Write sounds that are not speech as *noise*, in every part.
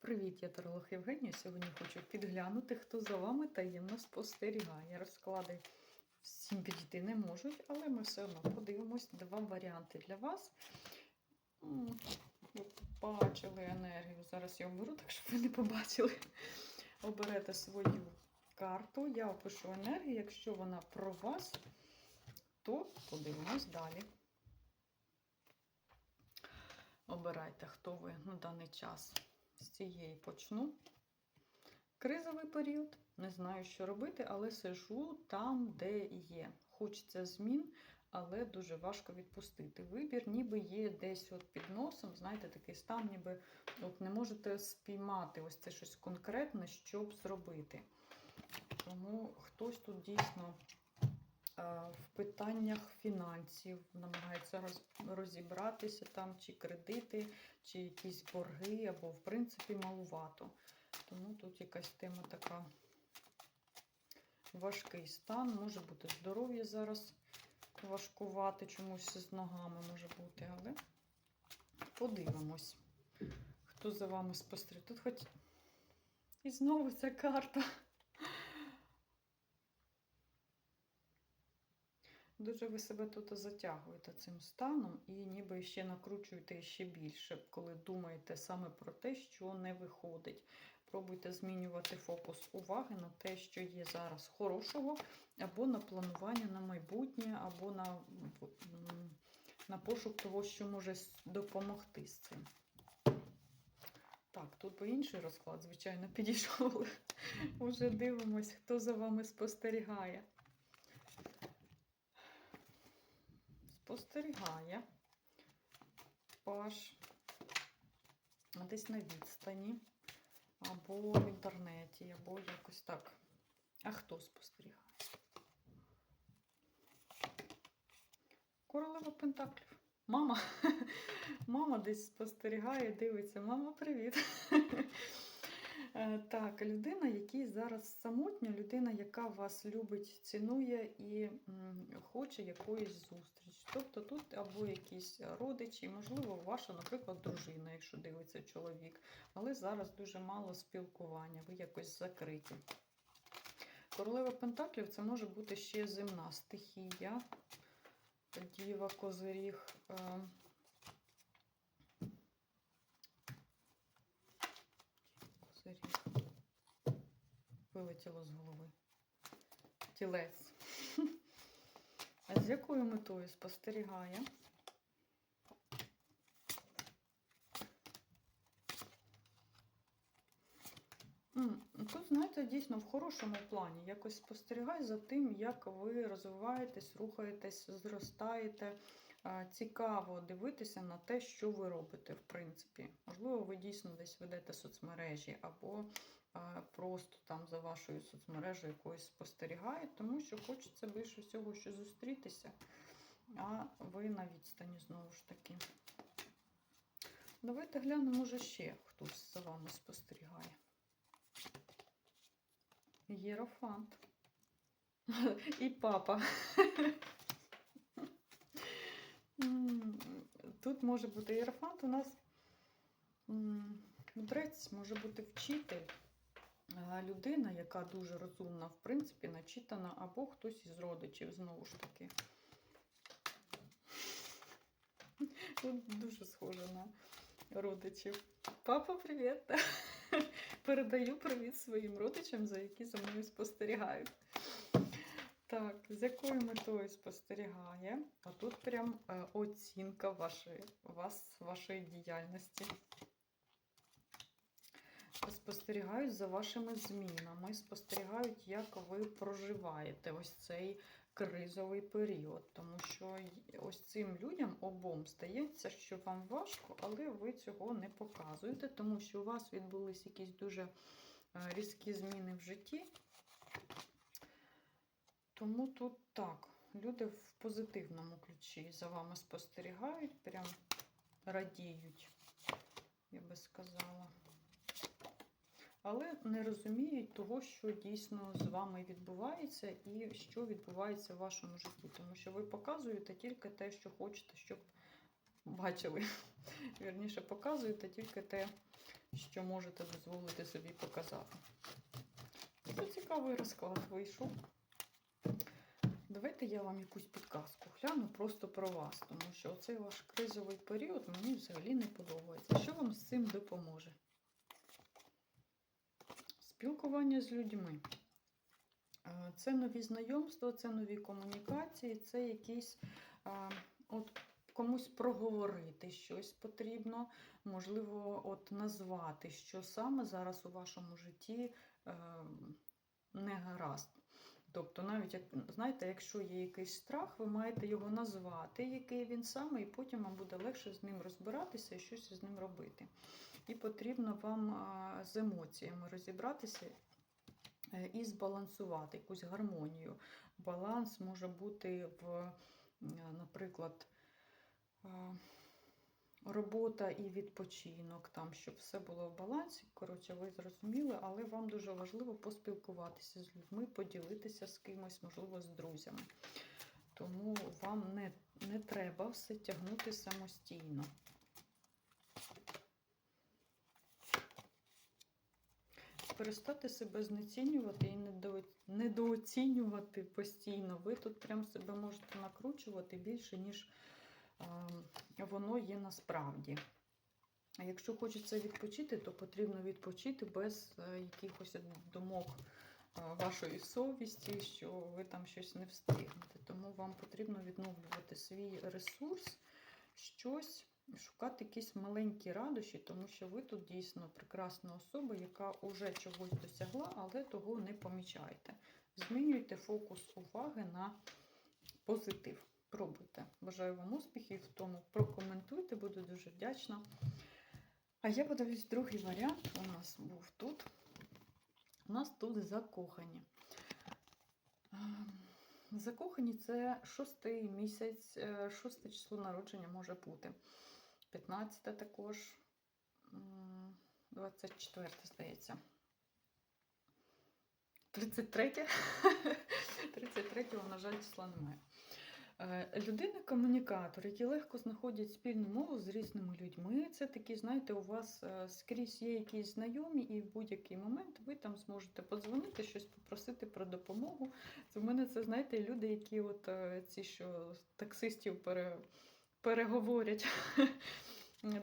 Привіт, я Таролог Євгенія. Сьогодні хочу підглянути, хто за вами таємно спостерігає. Розклади всім підійти не можуть, але ми все одно подивимось два варіанти для вас. Ви побачили енергію. Зараз я оберу, так щоб ви не побачили. Оберете свою карту. Я опишу енергію. Якщо вона про вас, то подивимось далі. Обирайте, хто ви на даний час. З цієї почну. Кризовий період. Не знаю, що робити, але сижу там, де є. Хочеться змін, але дуже важко відпустити. Вибір ніби є десь от під носом, знаєте, такий стан, ніби от не можете спіймати ось це щось конкретне, щоб зробити. Тому хтось тут дійсно в питаннях фінансів намагається роз- розібратися там, чи кредити, чи якісь борги, або, в принципі, малувато. Тому тут якась тема така важкий стан. Може бути здоров'я зараз важкувати, чомусь з ногами може бути, але подивимось, хто за вами спостерігає. Тут хоч і знову ця карта. Дуже ви себе тут затягуєте цим станом і ніби ще накручуєте ще більше, коли думаєте саме про те, що не виходить. Пробуйте змінювати фокус уваги на те, що є зараз хорошого, або на планування на майбутнє, або на, на пошук того, що може допомогти з цим. Так, тут би інший розклад, звичайно, *laughs* підійшов. Уже дивимось, хто за вами спостерігає. Спостерігає паш десь на відстані, або в інтернеті, або якось так. А хто спостерігає? Королева Пентаклів. Мама. *laughs* Мама десь спостерігає, дивиться. Мама, привіт. *laughs* Е, Так, людина, який зараз самотня, людина, яка вас любить, цінує і хоче якоїсь зустрічі. Тобто тут або якісь родичі, можливо, ваша, наприклад, дружина, якщо дивиться чоловік, але зараз дуже мало спілкування, ви якось закриті. Королева Пентаклів це може бути ще земна стихія, діва, козиріг. Е, Вилетіло з голови. Тілець. А з якою метою спостерігає? Тут, знаєте, дійсно в хорошому плані. Якось спостерігай за тим, як ви розвиваєтесь, рухаєтесь, зростаєте. Цікаво дивитися на те, що ви робите, в принципі. Можливо, ви дійсно десь ведете соцмережі, або просто там за вашою соцмережею якоюсь спостерігаєте, тому що хочеться більше всього, що зустрітися, а ви на відстані знову ж таки. Давайте глянемо, може ще хтось за вами спостерігає. Єрофант. *laughs* І папа. Тут може бути єрофант, у нас мудрець може бути вчитель, людина, яка дуже розумна, в принципі, начитана, або хтось із родичів, знову ж таки. Тут дуже схоже на родичів. Папа, привіт! *laughs* Передаю привіт своїм родичам, за які за мною спостерігають. Так, з якою метою спостерігає? А тут прям е, оцінка вашої, вас, вашої діяльності. Спостерігають за вашими змінами, спостерігають, як ви проживаєте ось цей кризовий період. Тому що ось цим людям обом стається, що вам важко, але ви цього не показуєте, тому що у вас відбулись якісь дуже е, різкі зміни в житті. Тому тут так, люди в позитивному ключі за вами спостерігають, прям радіють, я би сказала. Але не розуміють того, що дійсно з вами відбувається і що відбувається в вашому житті. Тому що ви показуєте тільки те, що хочете, щоб бачили. Вірніше, показуєте тільки те, що можете дозволити собі показати. Це цікавий розклад вийшов. Давайте я вам якусь підказку гляну просто про вас, тому що цей ваш кризовий період мені взагалі не подобається. Що вам з цим допоможе? Спілкування з людьми. Е, Це нові знайомства, це нові комунікації, це якісь от комусь проговорити щось потрібно, можливо, от назвати, що саме зараз у вашому житті е, не гаразд. Тобто, навіть як знаєте, якщо є якийсь страх, ви маєте його назвати, який він саме, і потім вам буде легше з ним розбиратися і щось з ним робити. І потрібно вам з емоціями розібратися е, і збалансувати якусь гармонію. Баланс може бути в, наприклад, робота і відпочинок, там, щоб все було в балансі. Коротше, ви зрозуміли, але вам дуже важливо поспілкуватися з людьми, поділитися з кимось, можливо, з друзями. Тому вам не, не треба все тягнути самостійно. Перестати себе знецінювати і недо- недооцінювати постійно. Ви тут прям себе можете накручувати більше, ніж воно є насправді. А якщо хочеться відпочити, то потрібно відпочити без е, якихось думок е, вашої совісті, що ви там щось не встигнете. Тому вам потрібно відновлювати свій ресурс, щось, шукати якісь маленькі радощі, тому що ви тут дійсно прекрасна особа, яка вже чогось досягла, але того не помічаєте. Змінюйте фокус уваги на позитив. Пробуйте. Бажаю вам успіхів в тому. Прокоментуйте, буду дуже вдячна. А я подивлюсь другий варіант. У нас був тут. У нас тут закохані. Ем, Закохані це шостий місяць, е, шосте число народження може бути. 15 також, м, 24, здається. 33. 33-го, *laughs* на жаль, числа немає. Е, Людина-комунікатор, які легко знаходять спільну мову з різними людьми. Це такі, знаєте, у вас е, скрізь є якісь знайомі, і в будь-який момент ви там зможете подзвонити, щось попросити про допомогу. В мене це, знаєте, люди, які от е, ці, що таксистів пере, переговорять. *laughs*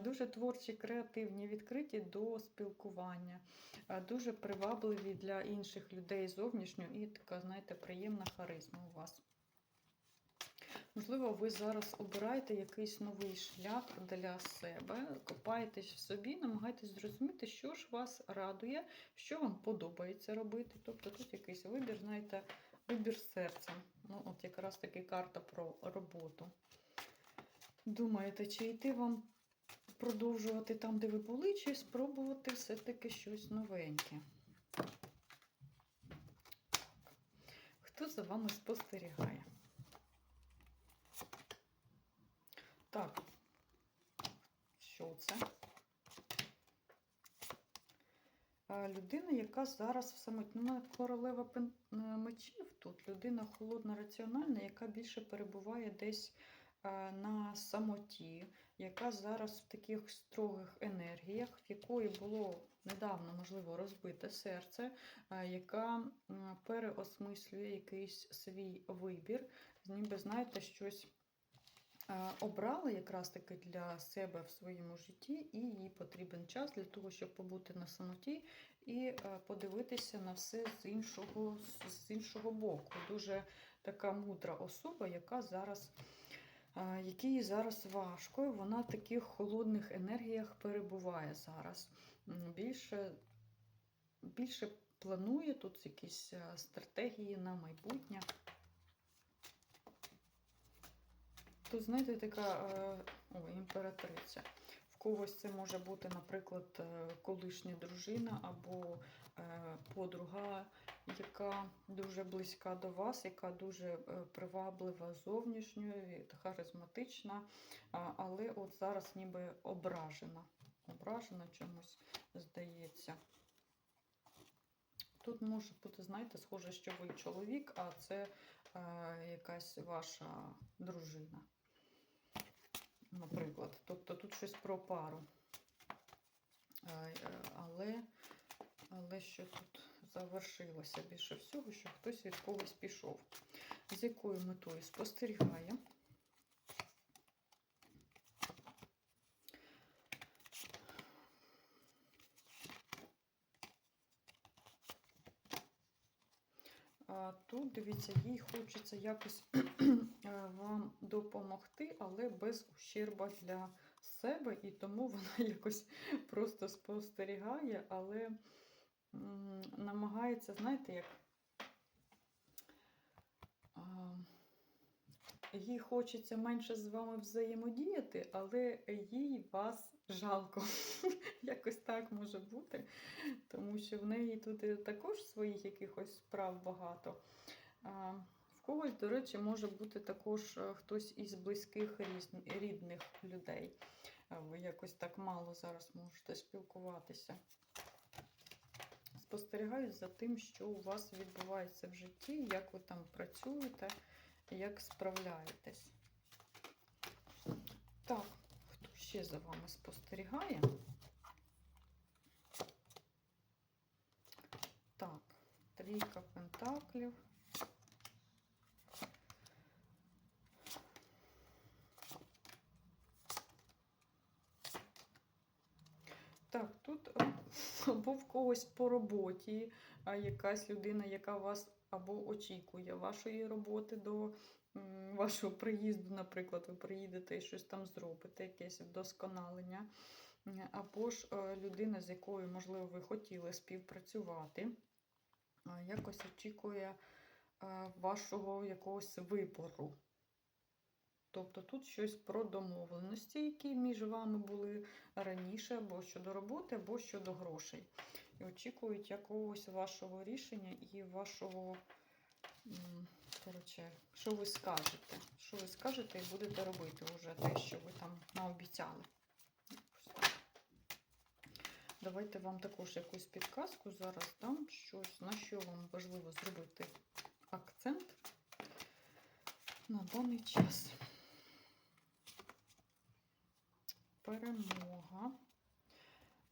Дуже творчі, креативні, відкриті до спілкування, дуже привабливі для інших людей зовнішньо і така, знаєте, приємна харизма у вас. Можливо, ви зараз обираєте якийсь новий шлях для себе, копаєтесь в собі, намагаєтесь зрозуміти, що ж вас радує, що вам подобається робити. Тобто тут якийсь вибір, знаєте, вибір серця. Ну, от якраз таки карта про роботу. Думаєте, чи йти вам продовжувати там, де ви були, чи спробувати все-таки щось новеньке? Хто за вами спостерігає? Так, що це? Людина, яка зараз в самоті, ну, королева е, мечів тут, людина холодна, раціональна, яка більше перебуває десь е, на самоті, яка зараз в таких строгих енергіях, в якої було недавно, можливо, розбите серце, е, яка переосмислює якийсь свій вибір, ніби, знаєте, щось обрала якраз таки для себе в своєму житті, і їй потрібен час для того, щоб побути на самоті і е, подивитися на все з іншого, з іншого боку. Дуже така мудра особа, яка зараз. е, Якій зараз важко, вона в таких холодних енергіях перебуває зараз. Більше, більше планує тут якісь е, стратегії на майбутнє. Тут, знаєте, така е, о, імператриця. В когось це може бути, наприклад, е, колишня дружина або е, подруга, яка дуже близька до вас, яка дуже приваблива зовнішньою, харизматична, але от зараз ніби ображена. Ображена чомусь, здається. Тут може бути, знаєте, схоже, що ви чоловік, а це е, якась ваша дружина. Наприклад. Тобто тут щось про пару. Е, Але, але що тут завершилося більше всього, що хтось від когось пішов. З якою метою спостерігає. А Тут, дивіться, їй хочеться якось *clears throat* е, вам допомогти, але без ущерба для себе, і тому вона *laughs* якось просто спостерігає, але намагається, знаєте, як їй хочеться менше з вами взаємодіяти, але їй вас жалко. *laughs* Якось так може бути, тому що в неї тут також своїх якихось справ багато. В когось, до речі, може бути також е, хтось із близьких рідних людей. Ви якось так мало зараз можете спілкуватися. Спостерігаю за тим, що у вас відбувається в житті, як ви там працюєте, як справляєтесь. Так, ще за вами спостерігає? Так, трійка пентаклів. Так, тут е, або в когось по роботі, а якась людина, яка вас або очікує вашої роботи до вашого приїзду, наприклад, ви приїдете і щось там зробите, якесь вдосконалення. Або ж е, людина, з якою, можливо, ви хотіли співпрацювати, якось очікує е, вашого якогось вибору. Тобто тут щось про домовленості, які між вами були раніше, або щодо роботи, або щодо грошей. І очікують якогось вашого рішення і вашого, коротше, що ви скажете. Що ви скажете і будете робити вже те, що ви там наобіцяли. Давайте вам також якусь підказку зараз дам щось, на що вам важливо зробити акцент на даний час. Перемога.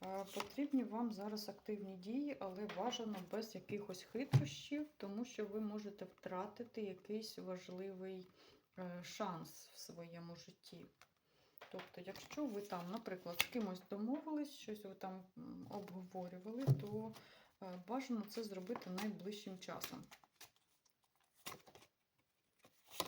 Е, Потрібні вам зараз активні дії, але бажано без якихось хитрощів, тому що ви можете втратити якийсь важливий е, шанс в своєму житті. Тобто, якщо ви там, наприклад, з кимось домовились, щось ви там обговорювали, то е, бажано це зробити найближчим часом.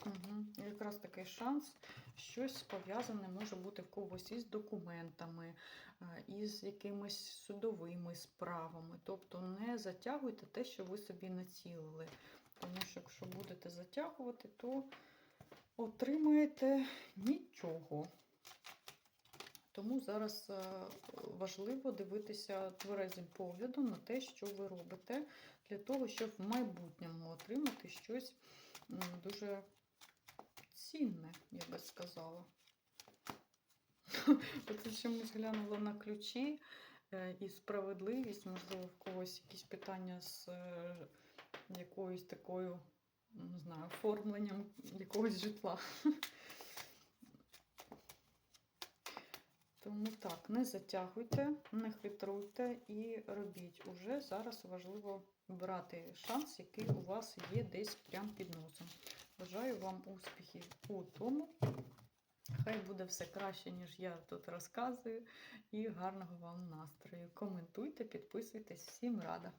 Угу. Якраз такий шанс, щось пов'язане може бути в когось із документами, е, із якимись судовими справами. Тобто не затягуйте те, що ви собі націлили. Тому що якщо будете затягувати, то отримаєте нічого. Тому зараз е, важливо дивитися тверезим поглядом на те, що ви робите, для того, щоб в майбутньому отримати щось дуже цінне, я би сказала. *laughs* Оце чомусь глянула на ключі е, і справедливість, можливо, в когось якісь питання з е, якоюсь такою, не знаю, оформленням якогось житла. *laughs* Тому так, не затягуйте, не хитруйте і робіть. Уже зараз важливо брати шанс, який у вас є десь прямо під носом. Бажаю вам успіхів у тому. Хай буде все краще, ніж я тут розказую, і гарного вам настрою. Коментуйте, підписуйтесь, всім рада!